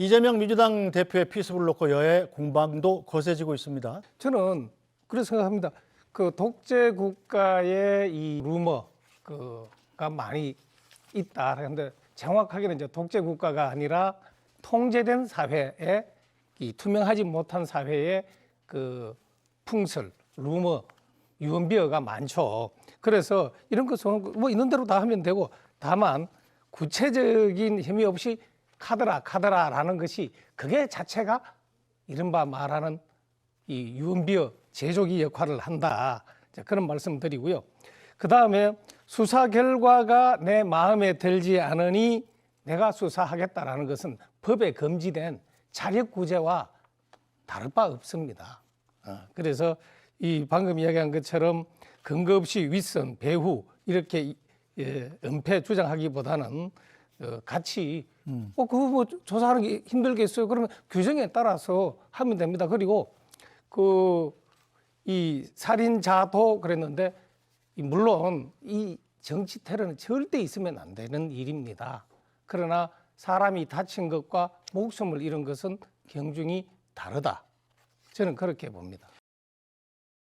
이재명 민주당 대표의 피습을 놓고 여야 공방도 거세지고 있습니다. 저는 그렇게 생각합니다. 그 독재 국가의 이 루머 그가 많이 있다. 그런데 정확하게는 이제 독재 국가가 아니라 통제된 사회에 이 투명하지 못한 사회의 그 풍설, 루머, 유언비어가 많죠. 그래서 이런 것은 뭐 있는 대로 다 하면 되고 다만 구체적인 혐의 없이 카더라 카더라라는 것이 그게 자체가 이른바 말하는 이 유언비어 제조기 역할을 한다. 자, 그런 말씀 드리고요. 그 다음에 수사 결과가 내 마음에 들지 않으니 내가 수사하겠다라는 것은 법에 금지된 자력 구제와 다를 바 없습니다. 어, 그래서 이 방금 이야기한 것처럼 근거 없이 윗선, 배후 이렇게 이- 예, 은폐 주장하기보다는 어, 같이 어 그거 뭐 조사하는 게 힘들겠어요. 그러면 규정에 따라서 하면 됩니다. 그리고 그 이 살인자도 그랬는데 이 물론 이 정치 테러는 절대 있으면 안 되는 일입니다. 그러나 사람이 다친 것과 목숨을 잃은 것은 경중이 다르다. 저는 그렇게 봅니다.